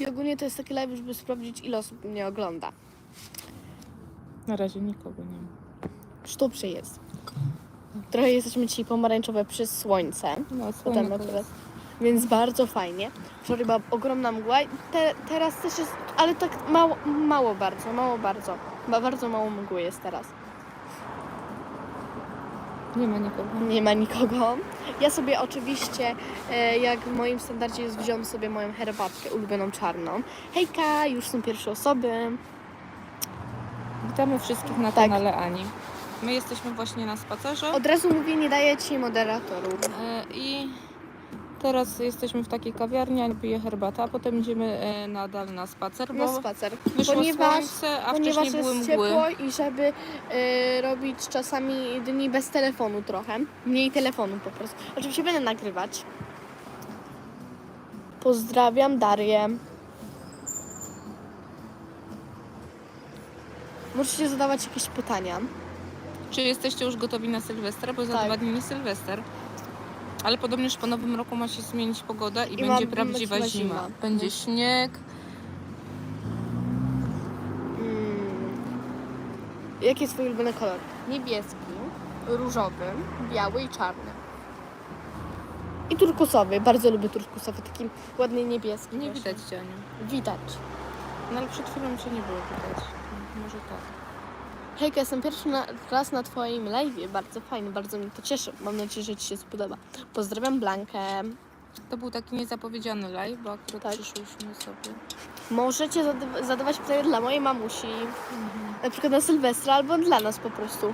I ogólnie to jest taki live, żeby sprawdzić ile osób mnie ogląda. Na razie nikogo nie ma. Dobrze jest. Trochę jesteśmy dzisiaj pomarańczowe przez słońce. No, Potem akurat. Więc bardzo fajnie. Wczoraj była ogromna mgła. i Te, teraz też jest, ale tak mało, mało bardzo, mało bardzo. Ba- Bardzo mało mgły jest teraz. Nie ma nikogo. Nie ma nikogo. Ja sobie oczywiście, e, jak w moim standardzie jest, wziąłem sobie moją herbatkę ulubioną czarną. Hejka, już są pierwsze osoby. Witamy wszystkich na Tak. kanale Ani. My jesteśmy właśnie na spacerze Od razu mówię, nie daję ci moderatorów. e, i teraz jesteśmy w takiej kawiarni, pije herbatę, a potem idziemy e, nadal na spacer, Na bo spacer. wyszło Ponieważ, słońce, a ponieważ wcześniej były jest mgły. ciepło i żeby e, robić czasami dni bez telefonu trochę. Mniej telefonu po prostu. Oczywiście będę nagrywać. Pozdrawiam Darię. Możecie zadawać jakieś pytania. Czy jesteście już gotowi na Sylwestra? Bo za Tak. dwa dni nie Sylwester. Ale podobnież po nowym roku ma się zmienić pogoda i, I będzie prawdziwa zima. zima. Będzie śnieg. Mm. Jaki jest twój ulubiony kolor? Niebieski, różowy, biały i czarny. I turkusowy. Bardzo lubię turkusowy, taki ładny niebieski. Nie właśnie. widać cię. Widać. No ale przed chwilą cię nie było widać. Może tak. Hejka, jestem pierwszy na, raz na Twoim live. Bardzo fajny, bardzo mnie to cieszy. Mam nadzieję, że Ci się spodoba. Pozdrawiam Blankę. To był taki niezapowiedziany live, bo akurat Tak. przyszłyśmy sobie. Możecie zada- zadawać pytania dla mojej mamusi. Na przykład na Sylwestra albo dla nas po prostu.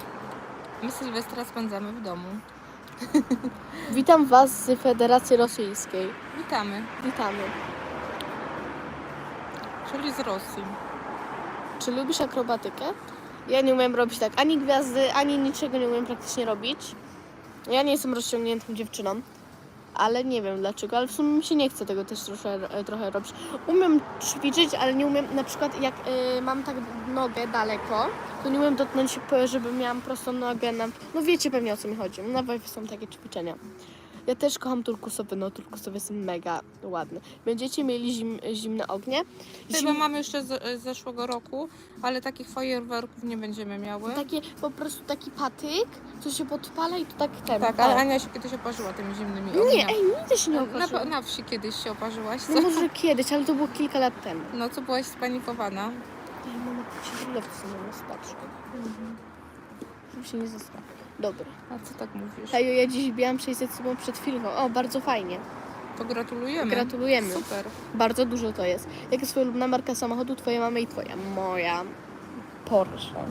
My Sylwestra spędzamy w domu. Witam Was z Federacji Rosyjskiej. Witamy, Witamy. czyli z Rosji. Czy lubisz akrobatykę? Ja nie umiem robić tak ani gwiazdy, ani niczego nie umiem praktycznie robić. Ja nie jestem rozciągniętą dziewczyną, ale nie wiem dlaczego, ale w sumie mi się nie chce tego też trochę, trochę robić. Umiem ćwiczyć, ale nie umiem, na przykład jak e, mam tak nogę daleko, to nie umiem dotknąć, żeby miałam prostą nogę na... No wiecie pewnie o co mi chodzi, na WF są takie ćwiczenia. Ja też kocham turkusowy, no turkusowy są mega ładne. Będziecie mieli zim, zimne ognie. Chyba mamy jeszcze z, z zeszłego roku, ale takich fajerwerków nie będziemy miały. Takie po prostu taki patyk, co się podpala i to tak ten. Tak, ale Ania się kiedyś oparzyła tymi zimnymi Nie, ogniami. ej, nigdy się nie na, oparzyło. na wsi kiedyś się oparzyłaś, co? No może kiedyś, ale to było kilka lat temu. No co byłaś spanikowana? Ej, mama, się lewcy na nas patrzy. Żeby się nie zostało. Dobra. A co tak mówisz? Hej, ja dziś biłam 600 subów przed chwilą. O, bardzo fajnie. To gratulujemy. Gratulujemy. Super. Bardzo dużo to jest. Jaka jest twoja marka samochodu? Twoja mamy i twoja. Moja. Porsche.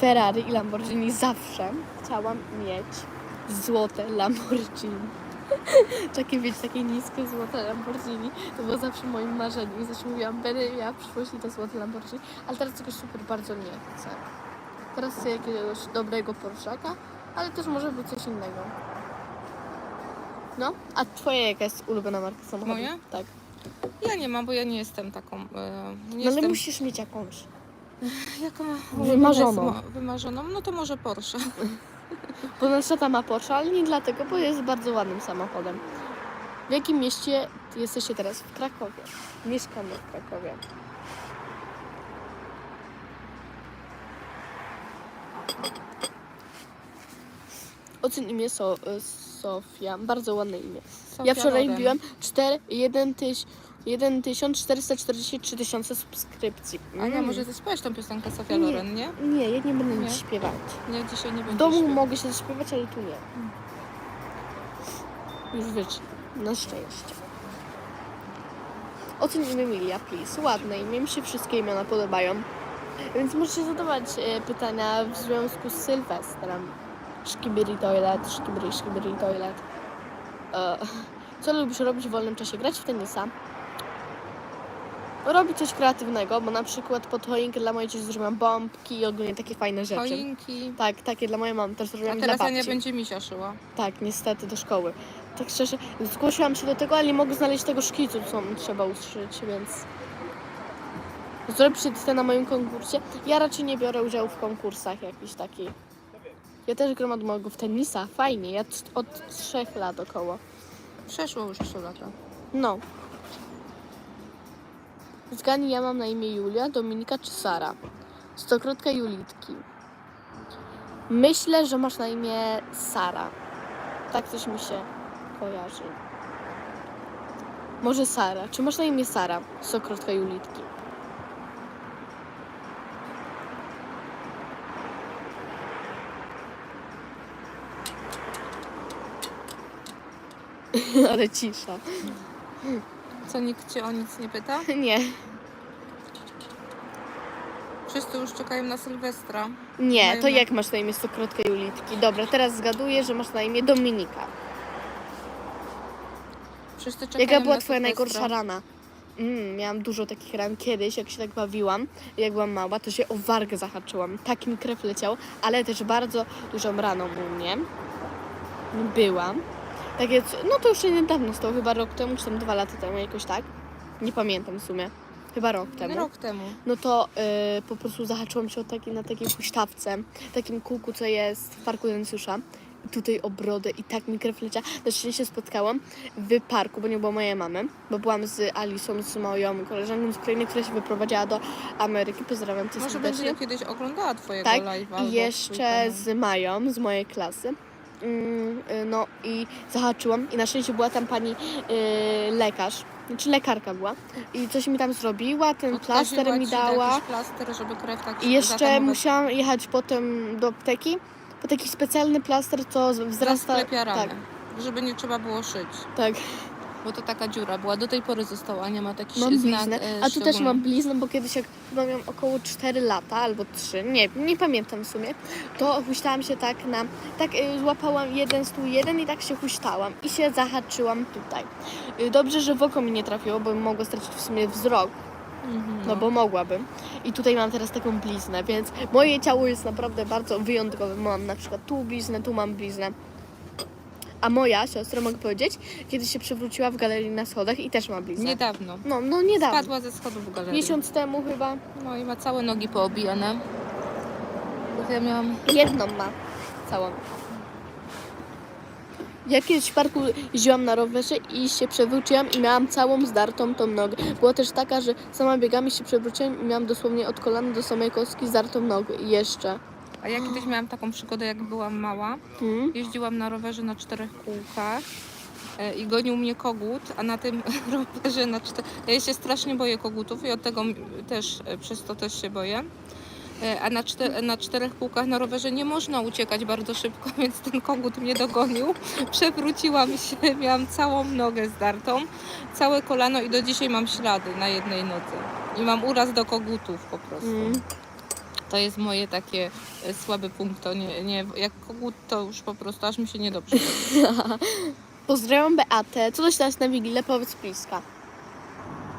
Ferrari i Lamborghini zawsze chciałam mieć złote Lamborghini. takie wiecie, takie niskie złote Lamborghini. To było zawsze moim marzeniem. I zawsze mówiłam, będę miała w przyszłości to złote Lamborghini. Ale teraz czegoś super bardzo nie chcę. Teraz chcę jakiegoś dobrego Porszaka, ale też może być coś innego. No, a twoja jaka jest ulubiona marka samochodu? Moja? Tak. Ja nie mam, bo ja nie jestem taką. E, nie No ale jestem musisz mieć jakąś. Jaka Wymarzoną. Wymarzoną? No to może Porsche. Bo nasza ta ma Porsche, ale nie dlatego, bo jest bardzo ładnym samochodem. W jakim mieście jesteście teraz? W Krakowie. Mieszkamy w Krakowie. Ocen imię so, Sofia. Bardzo ładne imię. Sofia ja wczoraj Loren. wbiłam 4, 1 tyś, 1443 tysiące subskrypcji. Ania, Mm. może ty śpiewasz tą piosenkę Sofia Nie. Loren, nie? Nie, ja nie będę Nie? nic śpiewać. Nie, dzisiaj nie W będzie domu śpiewać. mogę się zaśpiewać, ale tu nie. Już wiecie, na szczęście. Ocen imię Emilia, please. Ładne imię, mi się wszystkie imiona podobają. Więc możecie zadawać e, pytania w związku z Sylwestrem. Szkibiri toilet, szkibiri, szkibiri toilet. E, co lubisz robić w wolnym czasie? Grać w tenisa. Robić coś kreatywnego, bo na przykład pod choinkę dla mojej cioci zrobiłam bombki i ogólnie takie fajne rzeczy. Choinki. Tak, takie dla mojej mamy też A zrobiłam teraz dla Ania babci. będzie misia szyła. Tak, niestety do szkoły. Tak szczerze, zgłosiłam się do tego, ale nie mogę znaleźć tego szkicu, co trzeba uszyć, więc... Zrobić się na moim konkursie. Ja raczej nie biorę udziału w konkursach jakichś takich. Ja też gram od mojego w tenisa, fajnie, ja od trzech lat około. Przeszło już 3 lata. No. Zgadnij, ja mam na imię Julia, Dominika czy Sara. Stokrotka Julitki. Myślę, że masz na imię Sara. Tak coś mi się kojarzy. Może Sara. Czy masz na imię Sara? Stokrotka Julitki. Ale cisza. Co, nikt cię o nic nie pyta? Nie. Wszyscy już czekają na Sylwestra. Nie, Mają to na- jak masz na imię Stokrotka Julitki? Dobra, teraz zgaduję, że masz na imię Dominika. Wszyscy czekają Jaka była na twoja Sylwestra. najgorsza rana? Mm, miałam dużo takich ran kiedyś, jak się tak bawiłam, jak byłam mała, to się o wargę zahaczyłam. Tak mi krew leciał, ale też bardzo dużą raną u mnie byłam. Takie, no to już niedawno stało, chyba rok temu, czy tam dwa lata temu, jakoś tak. Nie pamiętam w sumie. Chyba rok temu. Rok temu. No to y, po prostu zahaczyłam się o taki, na takiej huśtawce, takim kółku, co jest w parku Lencjusza. I tutaj o brodę i tak mi krew leciała. Na szczęście spotkałam w parku, bo nie było mojej mamy, bo byłam z Alisą, z moją koleżanką z Ukrainy, która się wyprowadziła do Ameryki. Pozdrawiam cię Może serdecznie. będzie kiedyś oglądała twojego Tak, live'a. albo i twój jeszcze kanał. z Mają, z mojej klasy. Mm, y, No i zahaczyłam i na szczęście była tam pani y, lekarz, czy lekarka była i coś mi tam zrobiła, ten plaster mi dała. Plaster, żeby krew tak I jeszcze zatamować. musiałam jechać potem do apteki po taki specjalny plaster, co wzrasta. Tak, żeby nie trzeba było szyć. tak. Bo to taka dziura była, do tej pory została, nie ma taki Mam znak bliznę. e, A tu też szczególny. mam bliznę, bo kiedyś jak chyba miałam około 4 lata albo 3, nie, nie pamiętam w sumie, to huśtałam się tak na, tak y, złapałam jeden stół jeden i tak się huśtałam i się zahaczyłam tutaj. Y, Dobrze, że w oko mi nie trafiło, bo bym mogła stracić w sumie wzrok, Mhm, no bo mogłabym. I tutaj mam teraz taką bliznę, więc moje ciało jest naprawdę bardzo wyjątkowe. Mam na przykład tu bliznę, tu mam bliznę. A moja siostra, mogę powiedzieć, kiedyś się przewróciła w galerii na schodach i też ma bliznę. Niedawno. No, no niedawno. Spadła ze schodów w galerii. Miesiąc temu chyba. No i ma całe nogi poobijane. Ja miałam... Jedną ma całą. Ja kiedyś w parku jeździłam na rowerze i się przewróciłam i miałam całą zdartą tą nogę. Była też taka, że sama biegami się przewróciłam i miałam dosłownie od kolana do samej kostki zdartą nogę. I jeszcze. A ja kiedyś miałam taką przygodę, jak byłam mała. Hmm? Jeździłam na rowerze na czterech kółkach e, i gonił mnie kogut, a na tym rowerze na czterech... Ja się strasznie boję kogutów i od tego m- też, e, przez to też się boję. E, A na, na czterech kółkach na rowerze nie można uciekać bardzo szybko, więc ten kogut mnie dogonił. Przewróciłam się, miałam całą nogę zdartą, całe kolano i do dzisiaj mam ślady na jednej nodze. I mam uraz do kogutów po prostu. Mm. To jest moje takie e, słaby punkt. To nie, nie, jak kogut to już po prostu aż mi się niedobrze. Pozdrawiam Beatę. Co dostałaś na Wigilię? Powiedz bliska.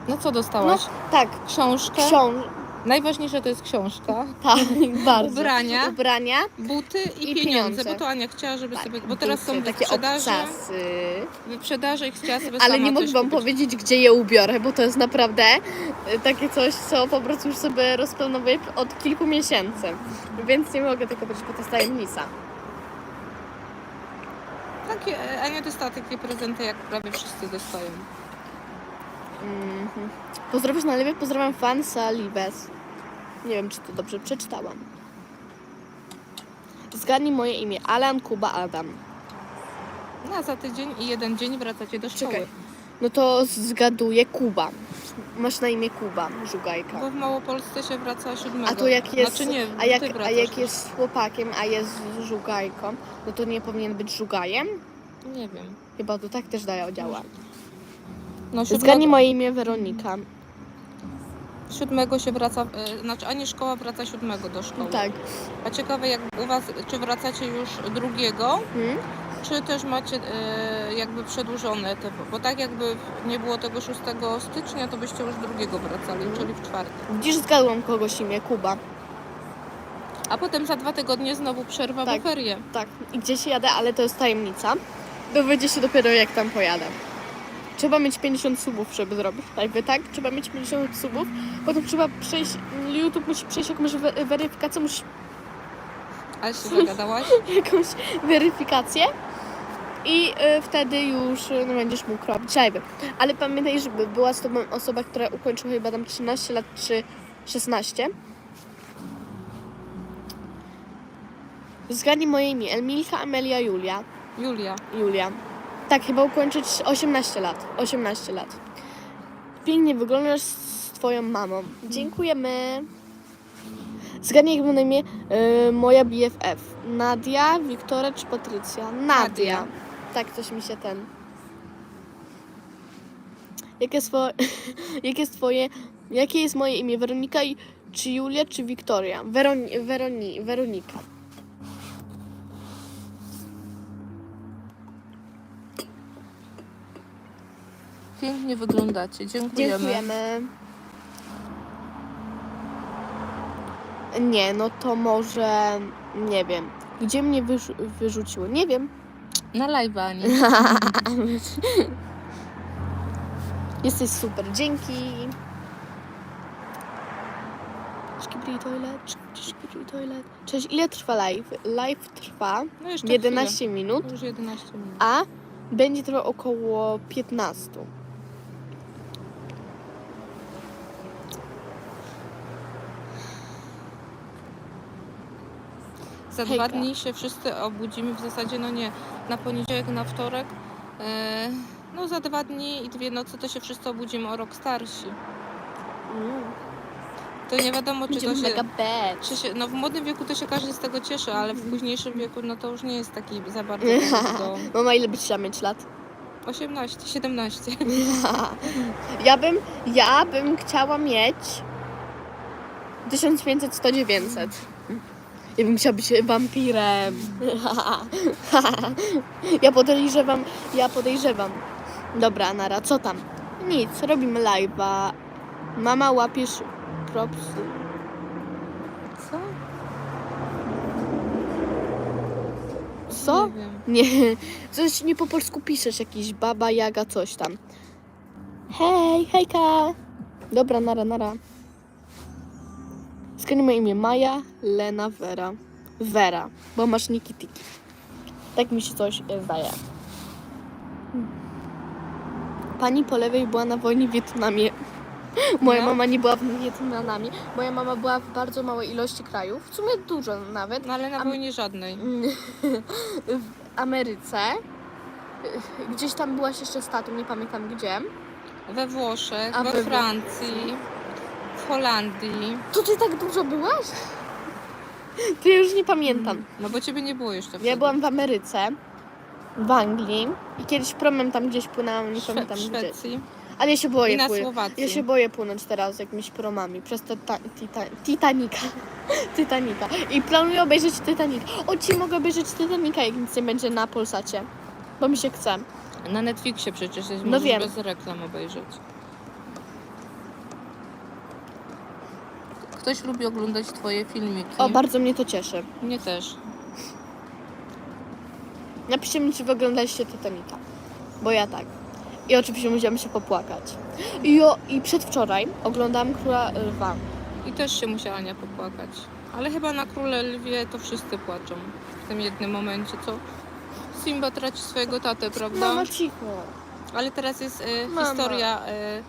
No co No, dostałaś? tak. Książkę. Książ... Najważniejsze to jest książka. Tak, bardzo. Ubrania. Ubrania. Buty i, I pieniądze, pieniądze. bo to Ania chciała, żeby Tak, sobie. Bo teraz są buty, takie wyprzedaży. obcasy. Wyprzedaży i chciała sobie Ale sama nie mogę coś wam kupić. powiedzieć, gdzie je ubiorę, bo to jest naprawdę y, takie coś, co po prostu już sobie rozplanowuję od kilku miesięcy. Więc nie mogę tego powiedzieć, bo to jest tajemnica. Takie, Ania dostała takie prezenty, jak prawie wszyscy dostają. Mhm. Pozdrowisz na lewie, pozdrawiam fansa Libes. Nie wiem, czy to dobrze przeczytałam. Zgadnij moje imię. Alan, Kuba, Adam. No za tydzień i jeden dzień wracacie do szkoły. Czekaj. No to zgaduję Kuba. Masz na imię Kuba, żugajka. Bo w Małopolsce się wraca siódmego. A to jak jest, Znaczy nie, a jak, ty a wracasz jak jest chłopakiem, a jest żugajką, no to nie powinien być żugajem? Nie wiem. Chyba to tak też daje działa. No Zgadnij siódmego, moje imię Weronika. siódmego się wraca, e, znaczy Ani szkoła wraca siódmego do szkoły. Tak. A ciekawe jak u Was, czy wracacie już drugiego, Hmm? czy też macie e, jakby przedłużone te, bo tak jakby nie było tego 6 stycznia, to byście już drugiego wracali, czyli w czwartek. Widzisz, zgadłam kogoś imię, Kuba. A potem za dwa tygodnie znowu przerwa, Tak. bo ferie. Tak. I gdzieś jadę, ale to jest tajemnica. Dowiedzie się dopiero jak tam pojadę. Trzeba mieć 50 subów, żeby zrobić live, tak? Trzeba mieć 50 subów. Potem trzeba przejść, YouTube musi przejść jakąś we- weryfikację, musi Ale się zagadałaś? jakąś weryfikację. i y, wtedy już y, no, będziesz mógł robić live'y. Ale pamiętaj, żeby była z tobą osoba, która ukończyła chyba tam 13 lat czy 16. Zgadnij moje imię. Emilka, Amelia, Julia. Julia. Julia. Tak, chyba ukończyć 18 lat. 18 lat. Pięknie wyglądasz z twoją mamą. Dziękujemy. Zgadnij, jak ma na imię y, moja BFF. Nadia, Wiktoria czy Patrycja? Nadia. Nadia. Tak, coś mi się ten... Jakie, swo... jakie jest twoje... Jakie jest moje imię? Weronika i... czy Julia, czy Wiktoria? Weroni... Weroni... Weronika. Pięknie wyglądacie. Dziękujemy. Dziękujemy. Nie, no to może nie wiem. Gdzie mnie wyrzu- wyrzuciło? Nie wiem. Na live, Ani. Jesteś super, dzięki. Toilet, toilet. Cześć, ile trwa live? Live trwa No jeszcze 11 minut, chwilę. Już 11 minut. a będzie trwał około 15. Za Hejka. dwa dni się wszyscy obudzimy, w zasadzie no nie, na poniedziałek, na wtorek. E, no za dwa dni i dwie noce to się wszyscy obudzimy o rok starsi. Mm. To nie wiadomo czego Będziemy się... mega bad. Czy się, no w młodym wieku to się każdy z tego cieszy, ale w późniejszym wieku no to już nie jest taki za bardzo do Mama, ile byś chciała mieć lat? 18, 17. Ja bym, ja bym chciała mieć 1500, 100, 900. Ja bym chciała być wampirem. Ja podejrzewam, ja podejrzewam. Dobra, Nara, co tam? Nic, robimy live'a. Mama łapiesz propsy. Co? Co? Nie. Nie, coś nie po polsku piszesz, jakiś baba jaga, coś tam. Hej, hejka. Dobra, nara, nara. Skąd moje imię? Maja, Lena, Vera. Vera, bo masz niki tiki. Tak mi się coś e, zdaje. Pani po lewej była na wojnie w Wietnamie. Moja No. mama nie była w Wietnamie. Moja mama była w bardzo małej ilości krajów. W sumie dużo nawet. No ale na wojnie żadnej. w Ameryce. Gdzieś tam byłaś jeszcze z tatą, nie pamiętam gdzie. We Włoszech, A we we- Francji, w Holandii. To ty tak dużo byłaś? To ja już nie pamiętam. No bo ciebie nie było jeszcze Ja wtedy. byłam w Ameryce, w Anglii i kiedyś promem tam gdzieś płynęłam, nie Szwe- pamiętam w gdzie. Szwecji Ale ja się i boję na płynąć. Słowacji. Ja się boję płynąć teraz z jakimiś promami przez tita, tita, Titanica. Titanica. I planuję obejrzeć Titanic. O, ci mogę obejrzeć Titanica, jak nic nie będzie na Polsacie. Bo mi się chce. Na Netflixie przecież jest, No możesz wiem. bez reklam obejrzeć. Ktoś lubi oglądać twoje filmiki. O, bardzo mnie to cieszy. Mnie też. Napiszcie mi, czy wy oglądaliście Titanica. Bo ja tak. I oczywiście musiałam się popłakać. I, o, i przedwczoraj oglądałam Króla Lwa. I też się musiała Ania popłakać. Ale chyba na Króle Lwie to wszyscy płaczą. W tym jednym momencie, co Simba traci swojego tatę, prawda? Mama cicho. Ale teraz jest Mama. historia e,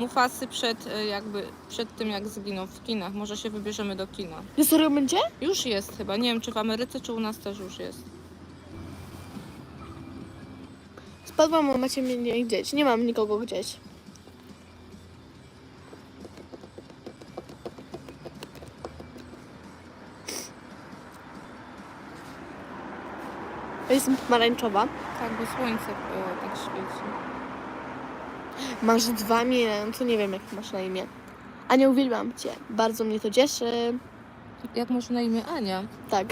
Mufasy przed, e, jakby, przed tym, jak zginął w kinach. Może się wybierzemy do kina. Historia będzie? Już jest chyba. Nie wiem, czy w Ameryce, czy u nas też już jest. Spadłam, a macie mnie gdzieś. Nie mam nikogo gdzieś. Jestem pomarańczowa. Tak, bo słońce e, tak świeci. Masz dwa to nie wiem jak masz na imię. Ania, uwielbiam cię. Bardzo mnie to cieszy. Jak masz na imię Ania? Tak.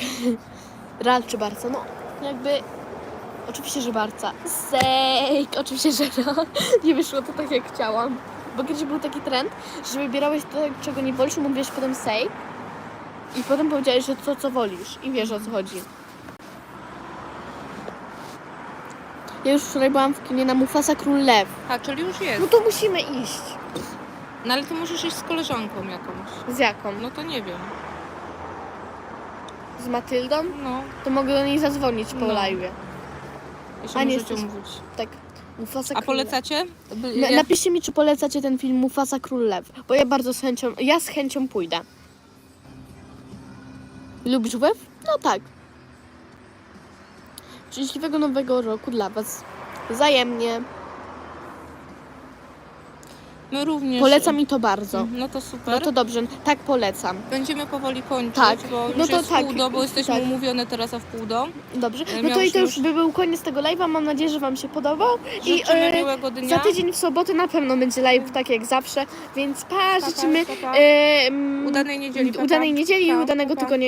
Real czy Barca? No, jakby... Oczywiście, że Barca. Sejk! Oczywiście, że no. Nie wyszło to tak, jak chciałam. Bo kiedyś był taki trend, że wybierałeś to, czego nie wolisz, mówiłeś potem sejk. I potem powiedziałeś, że to, co wolisz. I wiesz, o co chodzi. Ja już wczoraj byłam w kinie na Mufasa Król Lew. A, czyli już No jest. to musimy iść. No ale to możesz iść z koleżanką jakąś. Z jaką? No to nie wiem. Z Matyldą? No, To mogę do niej zadzwonić po No. live. A, nie możecie jesteś- mówić. Tak. Mufasa A Król polecacie? By- Lew. Na, napiszcie mi, czy polecacie ten film Mufasa Król Lew, bo ja bardzo z chęcią, ja z chęcią pójdę. Lubisz łew? No tak. Szczęśliwego nowego roku dla was. Wzajemnie. My również. Polecam mi to bardzo. No to super. No to dobrze, tak polecam. Będziemy powoli kończyć, Tak. bo już No to jest tak, pół do, bo jesteśmy tak. umówione teraz a w pół do. Dobrze. E, No to i to już by był koniec tego live'a. Mam nadzieję, że wam się podobał. I Życzymy e, miłego dnia. za tydzień w sobotę na pewno będzie live tak jak zawsze. Więc pa, Pa, życzymy pa, pa. e, mm, Udanej niedzieli. pa, udanej niedzieli i Pa, udanego pa, pa. tygodnia.